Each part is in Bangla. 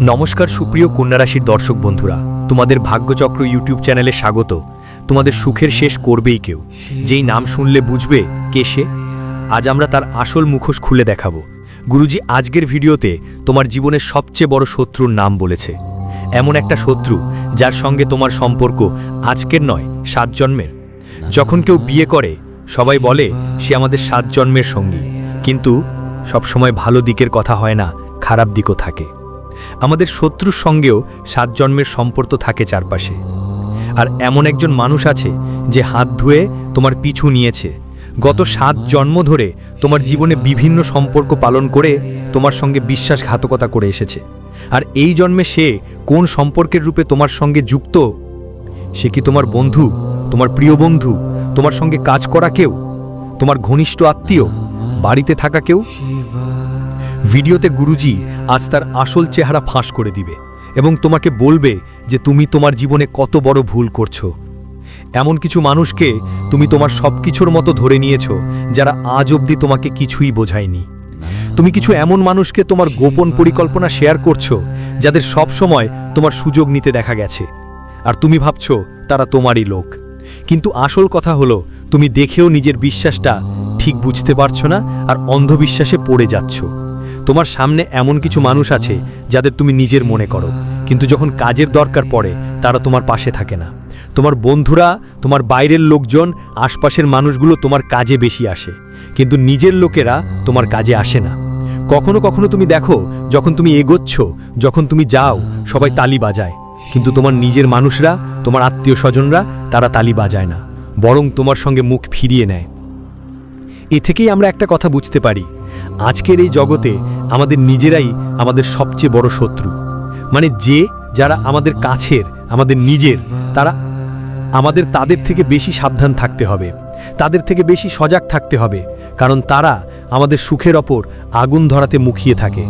নমস্কার সুপ্রিয় কন্যা রাশির দর্শক বন্ধুরা, তোমাদের ভাগ্যচক্র ইউটিউব চ্যানেলে স্বাগত। তোমাদের সুখের শেষ করবেই কেউ। যেই নাম শুনলে বুঝবে কে সে, আজ আমরা তার আসল মুখোশ খুলে দেখাবো। গুরুজি, আজকের ভিডিওতে তোমার জীবনের সবচেয়ে বড় শত্রুর নাম বলেছে। এমন একটা শত্রু যার সঙ্গে তোমার সম্পর্ক আজকের নয়, সাত জন্মের। যখন কেউ বিয়ে করে, সবাই বলে, সে আমাদের সাত জন্মের সঙ্গী। কিন্তু সবসময় ভালো দিকের কথা হয় না, খারাপ দিকও থাকে। আমাদের শত্রুর সঙ্গেও সাত জন্মের সম্পর্ক থাকে চারপাশে। আর এমন একজন মানুষ আছে যে হাত ধুয়ে তোমার পিছু নিয়েছে। গত সাত জন্ম ধরে তোমার জীবনে বিভিন্ন সম্পর্ক পালন করে তোমার সঙ্গে বিশ্বাসঘাতকতা করে এসেছে। আর এই জন্মে সে কোন সম্পর্কের রূপে তোমার সঙ্গে যুক্ত? সে কি তোমার বন্ধু? তোমার প্রিয় বন্ধু? তোমার সঙ্গে কাজ করা কেউ? তোমার ঘনিষ্ঠ আত্মীয়? বাড়িতে থাকা কেউ? ভিডিওতে গুরুজি আজ তার আসল চেহারা ফাঁস করে দিবে এবং তোমাকে বলবে যে তুমি তোমার জীবনে কত বড় ভুল করছ। এমন কিছু মানুষকে তুমি তোমার সব কিছুর মতো ধরে নিয়েছো যারা আজ অবধি তোমাকে কিছুই বোঝায়নি। তুমি কিছু এমন মানুষকে তোমার গোপন পরিকল্পনা শেয়ার করছ যাদের সব সময় তোমার সুযোগ নিতে দেখা গেছে। আর তুমি ভাবছ, তারা তোমারই লোক। কিন্তু আসল কথা হলো, তুমি দেখেও নিজের বিশ্বাসটা ঠিক বুঝতে পারছ না আর অন্ধবিশ্বাসে পড়ে যাচ্ছ। তোমার সামনে এমন কিছু মানুষ আছে যাদের তুমি নিজের মনে করো। কিন্তু যখন কাজের দরকার পড়ে, তারা তোমার পাশে থাকে না। তোমার বন্ধুরা, তোমার বাইরের লোকজন, আশপাশের মানুষগুলো তোমার কাজে বেশি আসে। কিন্তু নিজের লোকেরা তোমার কাজে আসে না। কখনো কখনো তুমি দেখো, যখন তুমি এগোচ্ছ, যখন তুমি যাও, সবাই তালি বাজায়। কিন্তু তোমার নিজের মানুষরা, তোমার আত্মীয় স্বজনরা তারা তালি বাজায় না। বরং তোমার সঙ্গে মুখ ফিরিয়ে নেয়। এ থেকেই আমরা একটা কথা বুঝতে পারি। আজকের এই জগতে আমাদের নিজেরাই আমাদের সবচেয়ে বড় শত্রু। মানে যে যারা আমাদের কাছের, আমাদের নিজের, তারা আমাদের তাদের থেকে বেশি সাবধান থাকতে হবে, তাদের থেকে বেশি সজাগ থাকতে হবে, কারণ তারা আমাদের সুখের ওপর আগুন ধরাতে মুখিয়ে থাকে।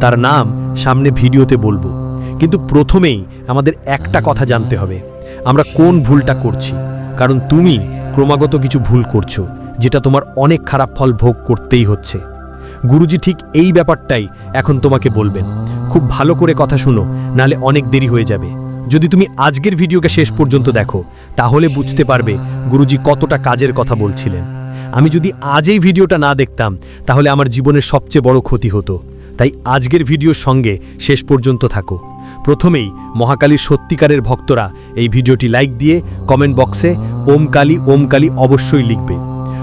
তার নাম সামনে ভিডিওতে বলব। কিন্তু প্রথমেই আমাদের একটা কথা জানতে হবে। আমরা কোন ভুলটা করছি? কারণ তুমি ক্রমাগত কিছু ভুল করছ, যেটা তোমার অনেক খারাপ ফল ভোগ করতেই হচ্ছে। গুরুজি ঠিক এই ব্যাপারটাই এখন তোমাকে বলবেন। খুব ভালো করে কথা শুনো, নালে অনেক দেরি হয়ে যাবে। যদি তুমি আজকের ভিডিওকে শেষ পর্যন্ত দেখো, তাহলে বুঝতে পারবে গুরুজি কতটা কাজের কথা বলছিলেন। আমি যদি আজ এই ভিডিওটা না দেখতাম, তাহলে আমার জীবনের সবচেয়ে বড় ক্ষতি হতো। তাই আজকের ভিডিওর সঙ্গে শেষ পর্যন্ত থাকো। প্রথমেই মহাকালীর সত্যিকারের ভক্তরা এই ভিডিওটি লাইক দিয়ে কমেন্ট বক্সে ওম কালী ওম কালী অবশ্যই লিখবে।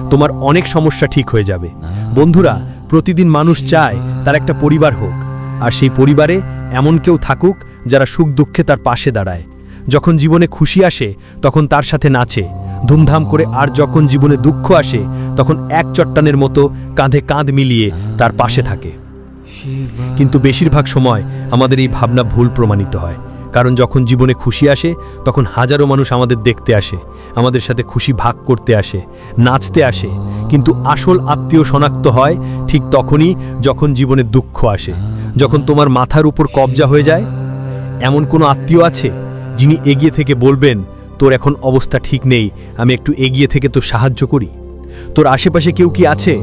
তোমার অনেক সমস্যা ঠিক হয়ে যাবে। বন্ধুরা প্রতিদিন মানুষ চায় তার একটা পরিবার হোক, আর সেই পরিবারে এমন কেউ থাকুক যারা সুখ দুঃখে তার পাশে দাঁড়ায়। যখন জীবনে খুশি আসে, তখন তার সাথে নাচে। ধুমধাম করে আর যখন জীবনে দুঃখ আসে, তখন এক চট্টানের মতো কাঁধে কাঁধ মিলিয়ে তার পাশে থাকে। কিন্তু বেশিরভাগ সময় আমাদের এই ভাবনা ভুল প্রমাণিত হয়। কারণ যখন জীবনে খুশি আসে, তখন হাজারো মানুষ আমাদের দেখতে আসে, আমাদের সাথে খুশি ভাগ করতে আসে, নাচতে আসে। কিন্তু আসল আত্মীয় শনাক্ত হয় ঠিক তখনই যখন জীবনে দুঃখ আসে, যখন তোমার মাথার উপর কবজা হয়ে যায়। এমন কোনো আত্মীয় আছে যিনি এগিয়ে থেকে বলবেন, তোর এখন অবস্থা ঠিক নেই, আমি একটু এগিয়ে থেকে তোর সাহায্য করি তোর আশেপাশে কেউ কি আছে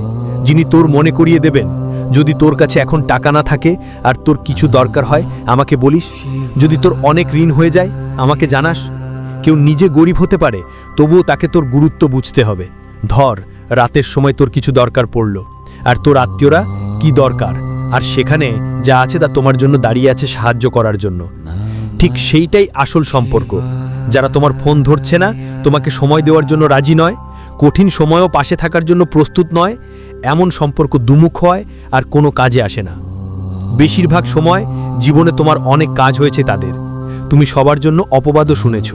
যিনি তোর মনে করিয়ে দেবেন? যদি তোর কাছে এখন টাকা না থাকে আর তোর কিছু দরকার হয়, আমাকে বলিস? যদি তোর অনেক ঋণ হয়ে যায়, আমাকে জানাস? কেউ নিজে গরিব হতে পারে, তবুও তাকে তোর গুরুত্ব বুঝতে হবে। ধর, রাতের সময় তোর কিছু দরকার পড়ল। আর তোর আত্মীয়রা কি দরকার? আর সেখানে যা আছে তা তোমার জন্য দাঁড়িয়ে আছে সাহায্য করার জন্য। ঠিক সেইটাই আসল সম্পর্ক। যারা তোমার ফোন ধরছে না, তোমাকে সময় দেওয়ার জন্য রাজি নয় কঠিন সময়ও পাশে থাকার জন্য প্রস্তুত নয়, এমন সম্পর্ক দুমুখ হয় আর কোনো কাজে আসে না। বেশিরভাগ সময় জীবনে তোমার অনেক কাজ হয়েছে তাদের। তুমি সবার জন্য অপবাদও শুনেছ,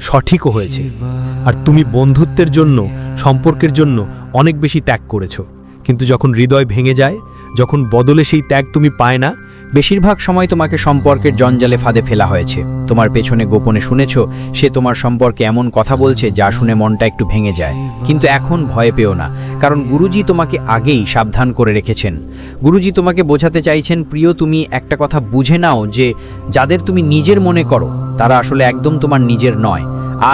সঠিকও হয়েছে। আর তুমি বন্ধুত্বের জন্য, সম্পর্কের জন্য অনেক বেশি ত্যাগ করেছ। কিন্তু যখন হৃদয় ভেঙে যায়, যখন বদলে সেই ত্যাগ তুমি পায় না বেশিরভাগ সময় তোমাকে সম্পর্কের জঞ্জালে ফাঁদে ফেলা হয়েছে। তোমার পেছনে গোপনে শুনেছ, সে তোমার সম্পর্কে এমন কথা বলছে যা শুনে মনটা একটু ভেঙে যায়। কিন্তু এখন ভয় পেও না, কারণ গুরুজি তোমাকে আগেই সাবধান করে রেখেছেন। গুরুজি তোমাকে বোঝাতে চাইছেন, প্রিয়, তুমি একটা কথা বুঝে নাও যে যাদের তুমি নিজের মনে করো, তারা আসলে একদম তোমার নিজের নয়।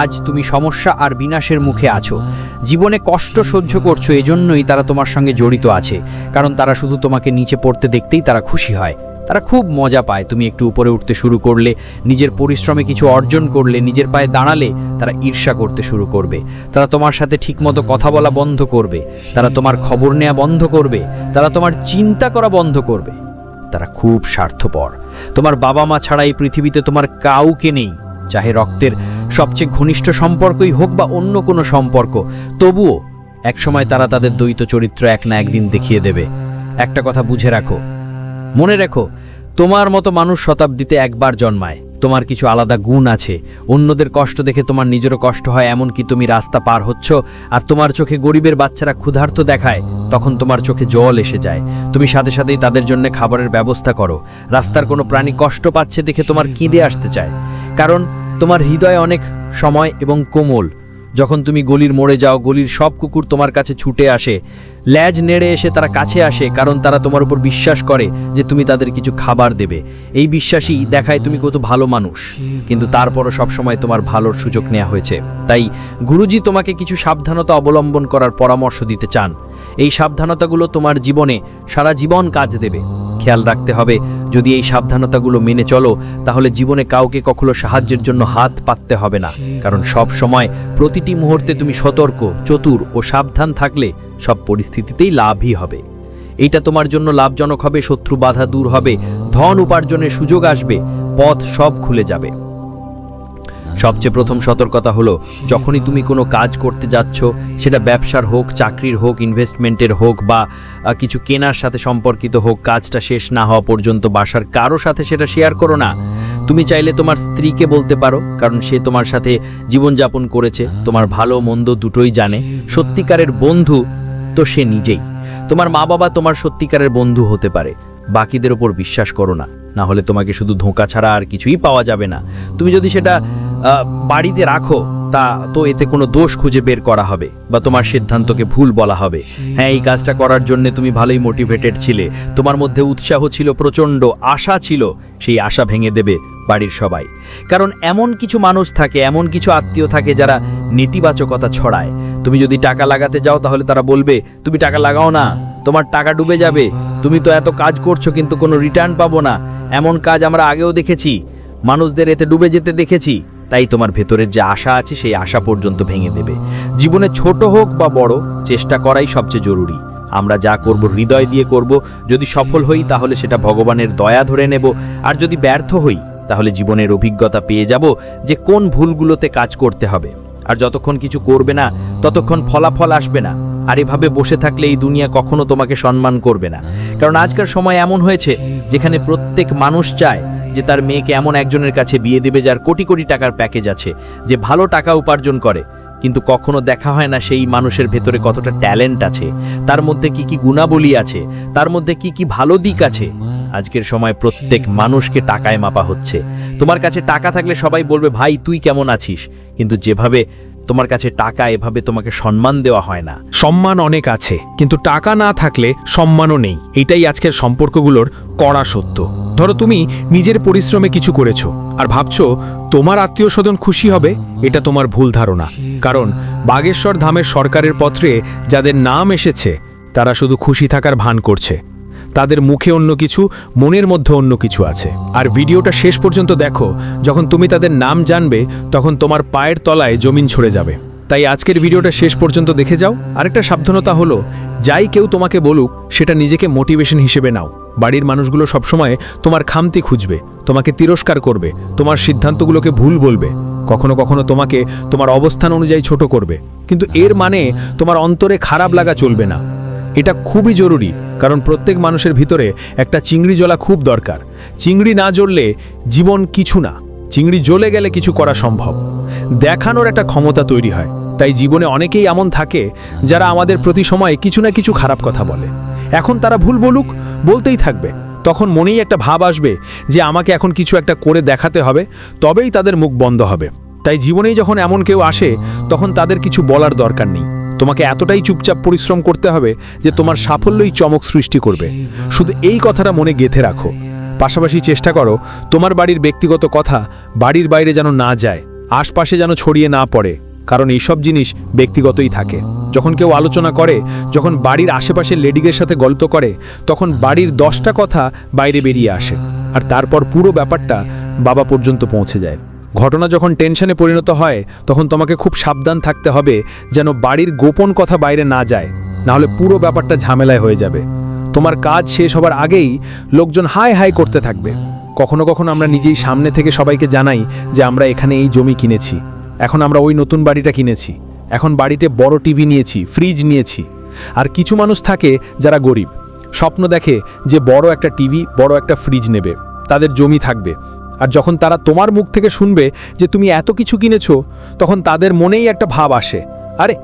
আজ তুমি সমস্যা আর বিনাশের মুখে আছো। জীবনে কষ্ট সহ্য করছ, এজন্যই তারা তোমার সঙ্গে জড়িত আছে। কারণ তারা শুধু তোমাকে নিচে পড়তে দেখতেই তারা খুশি হয়। তারা খুব মজা পায়। তুমি একটু উপরে উঠতে শুরু করলে, নিজের পরিশ্রমে কিছু অর্জন করলে, নিজের পায়ে দাঁড়ালে তারা ঈর্ষা করতে শুরু করবে। তারা তোমার সাথে ঠিকমতো কথা বলা বন্ধ করবে। তারা তোমার খবর নেওয়া বন্ধ করবে। তারা তোমার চিন্তা করা বন্ধ করবে। তারা খুব স্বার্থপর। তোমার বাবা মা ছাড়া এই পৃথিবীতে তোমার কাউকে নেই, চাহে রক্তের সবচেয়ে ঘনিষ্ঠ সম্পর্কই হোক বা অন্য কোনো সম্পর্ক। তবুও একসময় তারা তাদের দ্বৈত চরিত্র এক না একদিন দেখিয়ে দেবে। একটা কথা বুঝে রাখো মনে রেখো, তোমার মতো মানুষ শতাব্দীতে একবার জন্মায়। তোমার কিছু আলাদা গুণ আছে। অন্যদের কষ্ট দেখে তোমার নিজেরও কষ্ট হয়, এমনকি তুমি রাস্তা পার হচ্ছ আর তোমার চোখে গরিবের বাচ্চারা ক্ষুধার্ত দেখায়, তখন তোমার চোখে জল এসে যায়। তুমি সাথে সাথেই তাদের জন্য খাবারের ব্যবস্থা করো। রাস্তার কোনো প্রাণী কষ্ট পাচ্ছে দেখে তোমার কিঁদে আসতে চায়। কারণ তোমার হৃদয় অনেক সময় এবং কোমল। যখন তুমি গলির মোড়ে যাও, গলির সব কুকুর তোমার কাছে ছুটে আসে। ল্যাজ নেড়ে এসে তারা কাছে আসে, কারণ তারা তোমার উপর বিশ্বাস করে যে তুমি তাদের কিছু খাবার দেবে। এই বিশ্বাসই দেখায় তুমি কত ভালো মানুষ। কিন্তু তারপরও সবসময় তোমার ভালোর সুযোগ নেওয়া হয়েছে। তাই গুরুজি তোমাকে কিছু সাবধানতা অবলম্বন করার পরামর্শ দিতে চান। এই সাবধানতাগুলো তোমার জীবনে সারা জীবন কাজ দেবে। খেয়াল রাখতে হবে। যদি এই সাবধানতাগুলো মেনে চলো, তাহলে জীবনে কাউকে কখনো সাহায্যের জন্য হাত পাততে হবে না। কারণ সব সময় প্রতিটি মুহূর্তে তুমি সতর্ক, চতুর ও সাবধান থাকলে সব পরিস্থিতিতেই লাভই হবে। এইটা তোমার জন্য লাভজনক হবে, শত্রু বাধা দূর হবে, ধন উপার্জনের সুযোগ আসবে, পথ সব খুলে যাবে। সবচেয়ে প্রথম সতর্কতা হলো, যখনই তুমি কোনো কাজ করতে যাচ্ছ, সেটা ব্যবসার হোক, চাকরির হোক ইনভেস্টমেন্টের হোক বা কিছু কেনার সাথে সম্পর্কিত হোক, কাজটা শেষ না হওয়া পর্যন্ত বাসার কারও সাথে সেটা শেয়ার করো না। তুমি চাইলে তোমার স্ত্রীকে বলতে পারো, কারণ সে তোমার সাথে জীবনযাপন করেছে, তোমার ভালো মন্দ দুটোই জানে। সত্যিকারের বন্ধু তো সে নিজেই। তোমার মা বাবা তোমার সত্যিকারের বন্ধু হতে পারে, বাকিদের ওপর বিশ্বাস করো না হলে তোমাকে শুধু ধোঁকা ছাড়া আর কিছুই পাওয়া যাবে না। তুমি যদি সেটা বাড়িতে রাখো, তা তো এতে কোনো দোষ খুঁজে বের করা হবে বা তোমার সিদ্ধান্তকে ভুল বলা হবে। হ্যাঁ এই কাজটা করার জন্য তুমি ভালোই মোটিভেটেড ছিলে। তোমার মধ্যে উৎসাহ ছিল, প্রচণ্ড আশা ছিল, সেই আশা ভেঙে দেবে বাড়ির সবাই। কারণ এমন কিছু মানুষ থাকে, এমন কিছু আত্মীয় থাকে যারা নেতিবাচকতা ছড়ায়। তুমি যদি টাকা লাগাতে যাও, তাহলে তারা বলবে, তুমি টাকা লাগাও না, তোমার টাকা ডুবে যাবে। তুমি তো এত কাজ করছ, কিন্তু কোনো রিটার্ন পাবো না। এমন কাজ আমরা আগেও দেখেছি। মানুষদের এতে ডুবে যেতে দেখেছি। তাই তোমার ভেতরের যে আশা আছে সেই আশা পর্যন্ত ভেঙে দেবে। জীবনে ছোট হোক বা বড়, চেষ্টা করাই সবচেয়ে জরুরি। আমরা যা করব হৃদয় দিয়ে করব, যদি সফল হই তাহলে সেটা ভগবানের দয়া ধরে নেব, আর যদি ব্যর্থ হই তাহলে জীবনের অভিজ্ঞতা পেয়ে যাব যে কোন ভুলগুলোতে কাজ করতে হবে। আর যতক্ষণ কিছু করবে না, ততক্ষণ ফলাফল আসবে না। আর এভাবে বসে থাকলে এই দুনিয়া কখনো তোমাকে সম্মান করবে না। কারণ আজকার সময় এমন হয়েছে যেখানে প্রত্যেক মানুষ চায় যে তার মেয়েকে এমন একজনের কাছে বিয়ে দেবে যার কোটি কোটি টাকার প্যাকেজ আছে, যে ভালো টাকা উপার্জন করে। কিন্তু কখনো দেখা হয় না সেই মানুষের ভেতরে কতটা ট্যালেন্ট আছে, তার মধ্যে কি কি গুণাবলী আছে, তার মধ্যে কি কি ভালো দিক আছে। আজকের সময় প্রত্যেক মানুষকে টাকায় মাপা হচ্ছে। তোমার কাছে টাকা থাকলে সবাই বলবে, ভাই, তুই কেমন আছিস? কিন্তু যেভাবে তোমার কাছে টাকা, এভাবে তোমাকে সম্মান দেওয়া হয় না। সম্মান অনেক আছে, কিন্তু টাকা না থাকলে সম্মানও নেই। এটাই আজকের সম্পর্কগুলোর কড়া সত্য। ধরো তুমি নিজের পরিশ্রমে কিছু করেছ আর ভাবছ, তোমার আত্মীয় স্বজন খুশি হবে, এটা তোমার ভুল ধারণা। কারণ বাগেশ্বর ধামের সরকারের পত্রে যাদের নাম এসেছে, তারা শুধু খুশি থাকার ভান করছে। তাদের মুখে অন্য কিছু, মনের মধ্যে অন্য কিছু আছে। আর ভিডিওটা শেষ পর্যন্ত দেখো, যখন তুমি তাদের নাম জানবে, তখন তোমার পায়ের তলায় জমিন ছড়ে যাবে। তাই আজকের ভিডিওটা শেষ পর্যন্ত দেখে যাও। আরেকটা সাবধানতা হলো, যাই কেউ তোমাকে বলুক, সেটা নিজেকে মোটিভেশন হিসেবে নাও। বাড়ির মানুষগুলো সবসময় তোমার খামতি খুঁজবে, তোমাকে তিরস্কার করবে, তোমার সিদ্ধান্তগুলোকে ভুল বলবে, কখনো কখনো তোমাকে তোমার অবস্থান অনুযায়ী ছোট করবে। কিন্তু এর মানে তোমার অন্তরে খারাপ লাগা চলবে না। এটা খুবই জরুরি, কারণ প্রত্যেক মানুষের ভিতরে একটা চিংড়ি জ্বলা খুব দরকার। চিংড়ি না জ্বললে জীবন কিছু না, চিংড়ি জ্বলে গেলে কিছু করা সম্ভব। দেখানোর একটা ক্ষমতা তৈরি হয়, তাই জীবনে অনেকেই এমন থাকে যারা আমাদের প্রতি সময়ে কিছু না কিছু খারাপ কথা বলে। এখন তারা ভুল বলুক বলতেই থাকবে। তখন মনেই একটা ভাব আসবে যে আমাকে এখন কিছু একটা করে দেখাতে হবে, তবেই তাদের মুখ বন্ধ হবে। তাই জীবনেই যখন এমন কেউ আসে, তখন তাদের কিছু বলার দরকার নেই। তোমাকে এতটাই চুপচাপ পরিশ্রম করতে হবে যে তোমার সাফল্যই চমক সৃষ্টি করবে। শুধু এই কথাটা মনে গেঁথে রাখো। পাশাপাশি চেষ্টা করো, তোমার বাড়ির ব্যক্তিগত কথা বাড়ির বাইরে যেন না যায়, আশপাশে যেন ছড়িয়ে না পড়ে। কারণ এইসব জিনিস ব্যক্তিগতই থাকে। যখন কেউ আলোচনা করে, যখন বাড়ির আশেপাশের লেডিগের সাথে গল্প করে, তখন বাড়ির দশটা কথা বাইরে বেরিয়ে আসে আর তারপর পুরো ব্যাপারটা বাবা পর্যন্ত পৌঁছে যায়। ঘটনা যখন টেনশনে পরিণত হয়, তখন তোমাকে খুব সাবধান থাকতে হবে যেন বাড়ির গোপন কথা বাইরে না যায়, নাহলে পুরো ব্যাপারটা ঝামেলায় হয়ে যাবে। তোমার কাজ শেষ হবার আগেই লোকজন হাই হাই করতে থাকবে। কখনো কখনো আমরা নিজেই সামনে থেকে সবাইকে জানাই যে আমরা এখানে এই জমি কিনেছি। এখন আমরা ওই নতুন বাড়িটা কিনেছি। এখন বাড়িতে বড় টিভি নিয়েছি, ফ্রিজ নিয়েছি। আর কিছু মানুষ থাকে যারা গরিব। স্বপ্ন দেখে যে বড় একটা টিভি, বড় একটা ফ্রিজ নেবে। তাদের জমি থাকবে। আর যখন তারা তোমার মুখ থেকে শুনবে যে তুমি এত কিছু কিনেছো, তখন তাদের মনেই একটা ভাব আসে। আরে,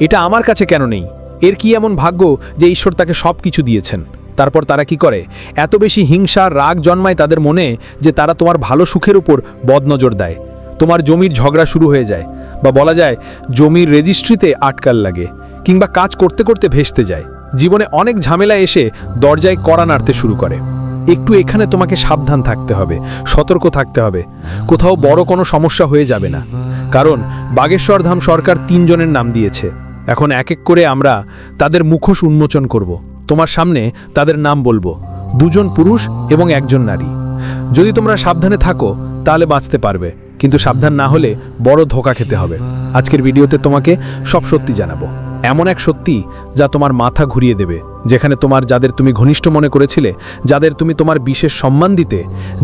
এটা আমার কাছে কেন নেই? এর কি এমন ভাগ্য যে ঈশ্বর তাকে সব কিছু দিয়েছেন? তারপর তারা কি করে? এত বেশি হিংসা, রাগ জন্মায় তাদের মনে যে তারা তোমার ভালো সুখের উপর বদনজর দেয়। তোমার জমির ঝগড়া শুরু হয়ে যায় বা বলা যায় জমির রেজিস্ট্রিতে আটকাল লাগে কিংবা কাজ করতে করতে ভেস্তে যায়। জীবনে অনেক ঝামেলা এসে দরজায় কড়া নাড়তে শুরু করে। একটু এখানে তোমাকে সাবধান থাকতে হবে, সতর্ক থাকতে হবে। কোথাও বড় কোনো সমস্যা হয়ে যাবে না। কারণ বাগেশ্বর ধাম সরকার তিনজনের নাম দিয়েছে। এখন এক এক করে আমরা তাদের মুখোশ উন্মোচন করব। তোমার সামনে তাদের নাম বলব। দুজন পুরুষ এবং একজন নারী। যদি তোমরা সাবধানে থাকো, তাহলে বাঁচতে পারবে। কিন্তু সাবধান না হলে বড় ধোকা খেতে হবে। আজকের ভিডিওতে তোমাকে সব সত্যি জানাব। এমন এক সত্যি যা তোমার মাথা ঘুরিয়ে দেবে, যেখানে তোমার যাদের তুমি ঘনিষ্ঠ মনে করেছিলে, যাদের তুমি তোমার বিশেষ সম্মান দিতে,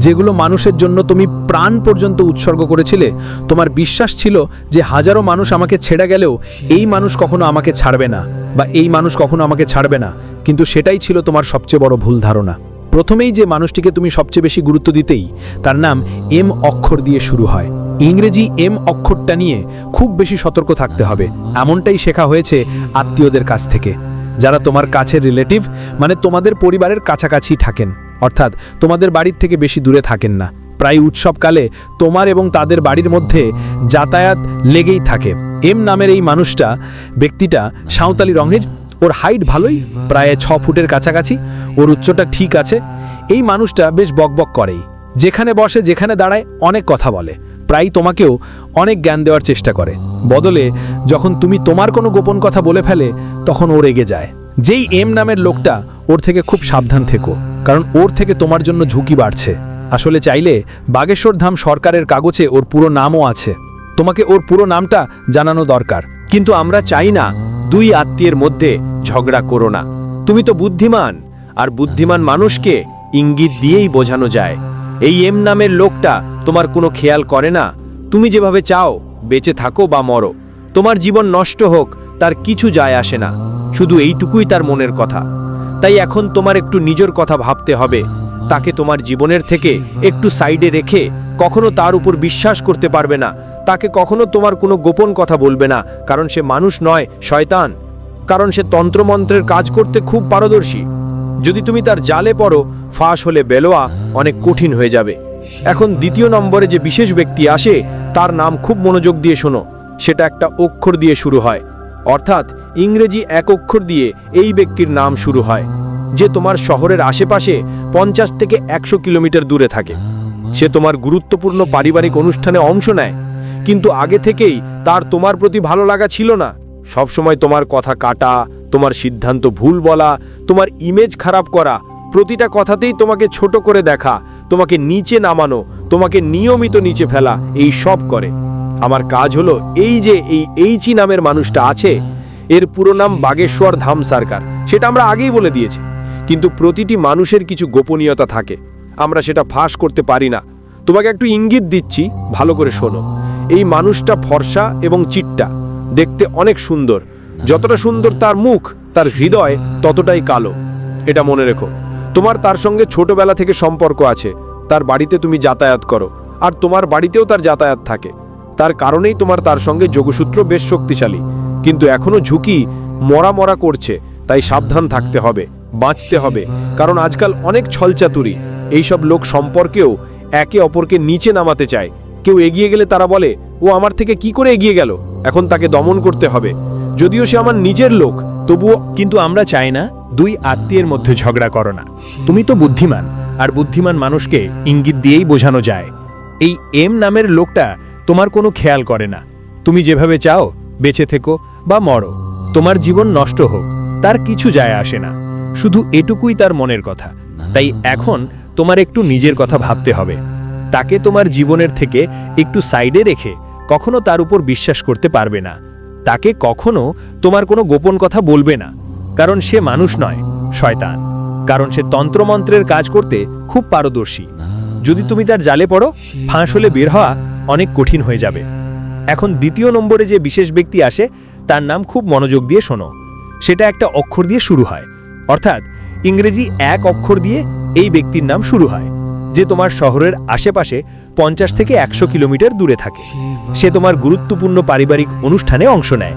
যেগুলো মানুষের জন্য তুমি প্রাণ পর্যন্ত উৎসর্গ করেছিলে, তোমার বিশ্বাস ছিল যে হাজারো মানুষ আমাকে ছেড়ে গেলেও এই মানুষ কখনো আমাকে ছাড়বে না, বা এই মানুষ কখনো আমাকে ছাড়বে না, কিন্তু সেটাই ছিল তোমার সবচেয়ে বড় ভুল ধারণা। প্রথমেই যে মানুষটিকে তুমি সবচেয়ে বেশি গুরুত্ব দিতেই, তার নাম এম অক্ষর দিয়ে শুরু হয়। ইংরেজি এম অক্ষরটা নিয়ে খুব বেশি সতর্ক থাকতে হবে। এমনটাই শেখা হয়েছে আত্মীয়দের কাছ থেকে। যারা তোমার কাছের রিলেটিভ মানে তোমাদের পরিবারের কাছাকাছি থাকেন, অর্থাৎ তোমাদের বাড়ির থেকে বেশি দূরে থাকেন না। প্রায় উৎসবকালে তোমার এবং তাদের বাড়ির মধ্যে যাতায়াত লেগেই থাকে। এম নামের এই মানুষটা, ব্যক্তিটা সাঁওতালি রঙের ওর হাইট ভালোই, প্রায় ছ ফুটের কাছাকাছি, ওর উচ্চটা ঠিক আছে। এই মানুষটা বেশ বকবক করেই। যেখানে বসে, যেখানে দাঁড়ায়, অনেক কথা বলে। প্রায় তোমাকেও অনেক জ্ঞান দেওয়ার চেষ্টা করে। বদলে, যখন তুমি তোমার কোনো গোপন কথা বলে ফেলে, তখন ও রেগে যায়। যেই এম নামের লোকটা ওর থেকে খুব সাবধান থেকো, কারণ ওর থেকে তোমার জন্য ঝুঁকি বাড়ছে। আসলে চাইলে বাগেশ্বর ধাম সরকারের কাগজে ওর পুরো নামও আছে। তোমাকে ওর পুরো নামটা জানানো দরকার। কিন্তু আমরা চাই না দুই আত্মীয়ের মধ্যে ঝগড়া করো না। তুমি তো বুদ্ধিমান, আর বুদ্ধিমান মানুষকে ইঙ্গিত দিয়েই বোঝানো যায়। এই এম নামের লোকটা তোমার কোনো খেয়াল করে না। তুমি যেভাবে চাও, বেঁচে থাকো বা মরো। তোমার জীবন নষ্ট হোক, তার কিছু যায় আসে না। শুধু এইটুকুই তার মনের কথা। তাই এখন তোমার একটু নিজের কথা ভাবতে হবে। তাকে তোমার জীবনের থেকে একটু সাইডে রেখে কখনো তার উপর বিশ্বাস করতে পারবে না। তাকে কখনো তোমার কোনো গোপন কথা বলবে না, কারণ সে মানুষ নয়, শয়তান। কারণ সে তন্ত্রমন্ত্রের কাজ করতে খুব পারদর্শী। যদি তুমি তার জালে পড়ো, ফাঁস হলে বেলোয়া অনেক কঠিন হয়ে যাবে। এখন দ্বিতীয় নম্বরে যে বিশেষ ব্যক্তি আসে, তার নাম খুব মনোযোগ দিয়ে শোনো। সেটা একটা অক্ষর দিয়ে শুরু হয়। অর্থাৎ ইংরেজি এক অক্ষর দিয়ে এই ব্যক্তির নাম শুরু হয়, যে তোমার শহরের আশেপাশে পঞ্চাশ থেকে একশো কিলোমিটার দূরে থাকে। সে তোমার গুরুত্বপূর্ণ পারিবারিক অনুষ্ঠানে অংশ নেয় কিন্তু আগে থেকেই তার তোমার প্রতি ভালো লাগা ছিল না। সবসময় তোমার কথা কাটা, তোমার সিদ্ধান্ত ভুল বলা, তোমার ইমেজ খারাপ করা, প্রতিটা কথাতেই তোমাকে ছোট করে দেখা, তোমাকে নিচে নামানো, তোমাকে নিয়মিত নিচে ফেলা, এই সব করে। আমার কাজ হলো এই যে এই এইচি নামের মানুষটা আছে, এর পুরো নাম বাগেশ্বর ধাম সরকার, সেটা আমরা আগেই বলে দিয়েছি। কিন্তু প্রতিটি মানুষের কিছু গোপনীয়তা থাকে, আমরা সেটা ফাঁস করতে পারি না। তোমাকে একটু ইঙ্গিত দিচ্ছি, ভালো করে শোনো। এই মানুষটা ফর্সা এবং চিট্টা, দেখতে অনেক সুন্দর। যতটা সুন্দর তার মুখ, তার হৃদয়, ততটাই কালো। এটা মনে রেখো, তোমার তার সঙ্গে ছোটবেলা থেকে সম্পর্ক আছে, তার বাড়িতে তুমি যাতায়াত করো, আর তোমার বাড়িতেও তার যাতায়াত থাকে। তার কারণেই তোমার তার সঙ্গে যোগসূত্র বেশ শক্তিশালী, কিন্তু এখনও ঝুঁকি মরা মরা করছে, তাই সাবধান থাকতে হবে, বাঁচতে হবে, কারণ আজকাল অনেক ছলচাতুরি। এইসব লোক সম্পর্কেও একে অপরকে নিচে নামাতে চায় কেউ এগিয়ে গেলে তারা বলে, ও আমার থেকে কি করে এগিয়ে গেল? এখন তাকে দমন করতে হবে। যদিও সে আমার নিজের লোক, তবুও কিন্তু আমরা চাই না দুই আত্মীয়ের মধ্যে ঝগড়া করো না। তুমি তো বুদ্ধিমান, আর বুদ্ধিমান মানুষকে ইঙ্গিত দিয়েই বোঝানো যায়। এই এম নামের লোকটা তোমার কোনো খেয়াল করে না। তুমি যেভাবে চাও, বেঁচে থেকো বা মরো, তোমার জীবন নষ্ট হোক, তার কিছু যায় আসে না। শুধু এটুকুই তার মনের কথা। তাই এখন তোমার একটু নিজের কথা ভাবতে হবে। তাকে তোমার জীবনের থেকে একটু সাইডে রেখে কখনো তার উপর বিশ্বাস করতে পারবে না। তাকে কখনো তোমার কোনো গোপন কথা বলবে না, কারণ সে মানুষ নয়, শয়তান। কারণ সে তন্ত্রমন্ত্রের কাজ করতে খুব পারদর্শী। যদি তুমি তার জালে পড়ো, ফাঁস হলে বের হওয়া অনেক কঠিন হয়ে যাবে। এখন দ্বিতীয় নম্বরে যে বিশেষ ব্যক্তি আসে, তার নাম খুব মনোযোগ দিয়ে শোনো। সেটা একটা অক্ষর দিয়ে শুরু হয়। অর্থাৎ ইংরেজি এক অক্ষর দিয়ে এই ব্যক্তির নাম শুরু হয়। যে তোমার শহরের আশেপাশে পঞ্চাশ থেকে একশো কিলোমিটার দূরে থাকে। সে তোমার গুরুত্বপূর্ণ পারিবারিক অনুষ্ঠানে অংশ নেয়।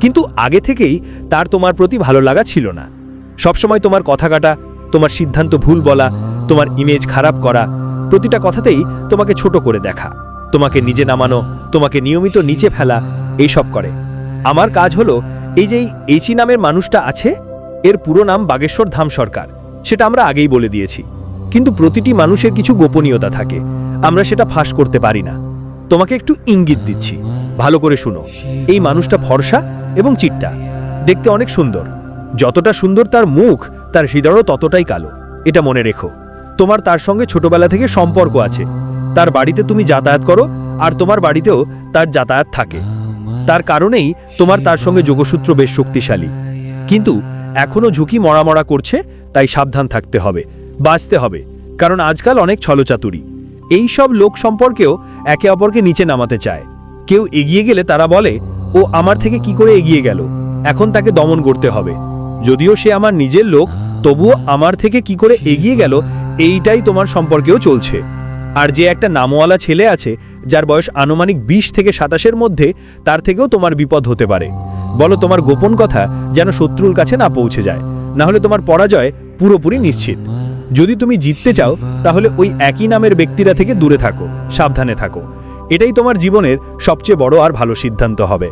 কিন্তু আগে থেকেই তার তোমার প্রতি ভালো লাগা ছিল না। সবসময় তোমার কথা কাটা, তোমার সিদ্ধান্ত ভুল বলা, তোমার ইমেজ খারাপ করা, প্রতিটা কথাতেই তোমাকে ছোট করে দেখা। তোমাকে নিজে নামানো, তোমাকে নিয়মিত নিচে ফেলা, এইসব করে। আমার কাজ হলো এই যে এই এইচি নামের মানুষটা আছে, এর পুরো নাম বাগেশ্বর ধাম সরকার। সেটা আমরা আগেই বলে দিয়েছি। কিন্তু প্রতিটি মানুষের কিছু গোপনীয়তা থাকে। আমরা সেটা ফাঁস করতে পারি না। তোমাকে একটু ইঙ্গিত দিচ্ছি। ভালো করে শুনো। এই মানুষটা ফর্সা এবং চিট্টা। দেখতে অনেক সুন্দর। যতটা সুন্দর তার মুখ, তার হৃদয়ও ততটাই কালো। এটা মনে রেখো। তোমার তার সঙ্গে ছোটবেলা থেকে সম্পর্ক আছে। তার বাড়িতে তুমি যাতায়াত করো, আর তোমার বাড়িতেও তার যাতায়াত থাকে। তার কারণেই তোমার তার সঙ্গে যোগসূত্র বেশ শক্তিশালী। কিন্তু এখনও ঝুঁকি মরা মরা করছে, তাই সাবধান থাকতে হবে। বাঁচতে হবে, কারণ আজকাল অনেক ছলচাতুরি। এই সব লোক সম্পর্কেও একে অপরকে নিচে নামাতে চায়। কেউ এগিয়ে গেলে তারা বলে, ও আমার থেকে কি করে এগিয়ে গেল? এখন তাকে দমন করতে হবে। যদিও সে আমার নিজের লোক, তবুও আমার থেকে কি করে এগিয়ে গেল, এইটাই তোমার সম্পর্কেও চলছে। আর যে একটা নামওয়ালা ছেলে আছে, যার বয়স আনুমানিক বিশ থেকে সাতাশের মধ্যে, তার থেকেও তোমার বিপদ হতে পারে। বলো, তোমার গোপন কথা যেন শত্রুর কাছে না পৌঁছে যায়। না হলে তোমার পরাজয় পুরোপুরি নিশ্চিত। যদি তুমি জিততে চাও, তাহলে ওই একই নামের ব্যক্তিরা থেকে দূরে থাকো, সাবধানে থাকো। এটাই তোমার জীবনের সবচেয়ে বড় আর ভালো সিদ্ধান্ত হবে।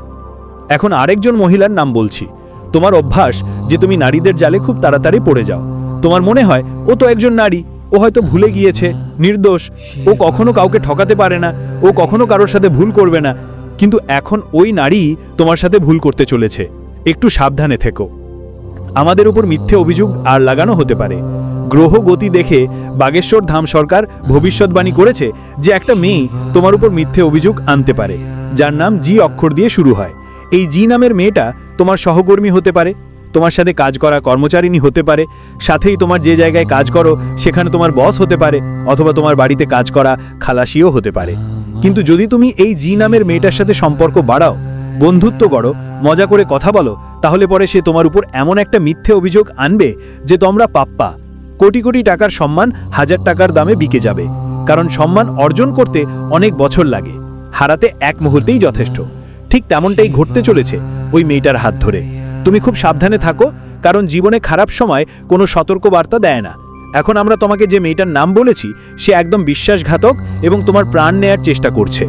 এখন আরেকজন মহিলার নাম বলছি। তোমার অভ্যাস যে তুমি নারীদের জালে খুব তাড়াতাড়ি পড়ে যাও। তোমার মনে হয়, ও তো একজন নারী, ও হয়তো ভুলে গিয়েছে, নির্দোষ, ও কখনো কাউকে ঠকাতে পারে না, ও কখনো কারোর সাথে ভুল করবে না। কিন্তু এখন ওই নারী তোমার সাথে ভুল করতে চলেছে। একটু সাবধানে থেকো। আমাদের উপর মিথ্যে অভিযোগ আর লাগানো হতে পারে। গ্রহ গতি দেখে বাগেশ্বর ধাম সরকার ভবিষ্যৎবাণী করেছে যে একটা মেয়ে তোমার উপর মিথ্যে অভিযোগ আনতে পারে, যার নাম জি অক্ষর দিয়ে শুরু হয়। এই জি নামের মেয়েটা তোমার সহকর্মী হতে পারে, তোমার সাথে কাজ করা কর্মচারিণী হতে পারে, সাথেই তোমার যে জায়গায় কাজ করো, সেখানে তোমার বস হতে পারে, অথবা তোমার বাড়িতে কাজ করা খালাসিও হতে পারে। কিন্তু যদি তুমি এই জি নামের মেয়েটার সাথে সম্পর্ক বাড়াও, বন্ধুত্ব গড়ো, মজা করে কথা বলো, তাহলে পরে সে তোমার উপর এমন একটা মিথ্যে অভিযোগ আনবে যে তোমরা পাপ্পা। কোটি কোটি টাকার সম্মান হাজার টাকার দামে বিকে যাবে। কারণ সম্মান অর্জন করতে অনেক বছর লাগে। হারাতে এক মুহূর্তেই যথেষ্ট। ঠিক তেমনটাই ঘটতে চলেছে ওই মেয়েটার হাত ধরে। তুমি খুব সাবধানে থাকো, কারণ জীবনে খারাপ সময় কোনো সতর্ক বার্তা দেয় না। এখন আমরা তোমাকে যে মেয়েটার নাম বলেছি, সে একদম বিশ্বাসঘাতক এবং তোমার প্রাণ নেয়ার চেষ্টা করছে।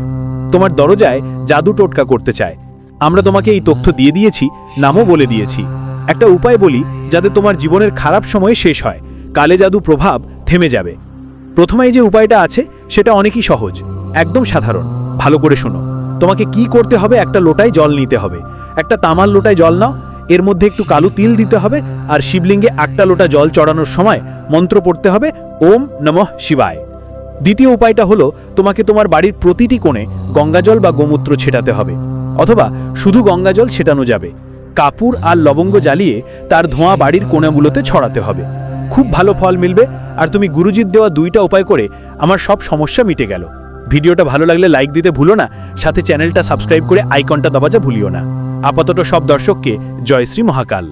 তোমার দরজায় জাদু টোটকা করতে চায়। আমরা তোমাকে এই তথ্য দিয়ে দিয়েছি, নামও বলে দিয়েছি। একটা উপায় বলি, যাতে তোমার জীবনের খারাপ সময় শেষ হয়। কালে জাদু প্রভাব থেমে যাবে। প্রথমেই যে উপায়টা আছে, সেটা অনেকই সহজ, একদম সাধারণ। ভালো করে শোনো। তোমাকে কি করতে হবে? একটা লোটায় জল নিতে হবে। একটা তামার লোটায় জল নাও। এর মধ্যে একটু কালো তিল দিতে হবে আর শিবলিঙ্গে একটা লোটা জল চড়ানোর সময় মন্ত্র পড়তে হবে, ওম নমঃ শিবায়। দ্বিতীয় উপায়টা হলো, তোমাকে তোমার বাড়ির প্রতিটি কোণে গঙ্গাজল বা গোমূত্র ছেটাতে হবে, অথবা শুধু গঙ্গাজল ছেটানো যাবে। কাপুর আর লবঙ্গ জ্বালিয়ে তার ধোঁয়া বাড়ির কোণাগুলোতে ছড়াতে হবে। খুব ভালো ফল মিলবে, আর তুমি গুরুজির দেওয়া দুইটা উপায় করে আমার সব সমস্যা মিটে গেল। ভিডিওটা ভালো লাগলে লাইক দিতে ভুলো না, সাথে চ্যানেলটা সাবস্ক্রাইব করে আইকনটা দবাজা ভুলিও না। আপাতত সব দর্শককে জয় শ্রী মহাকাল।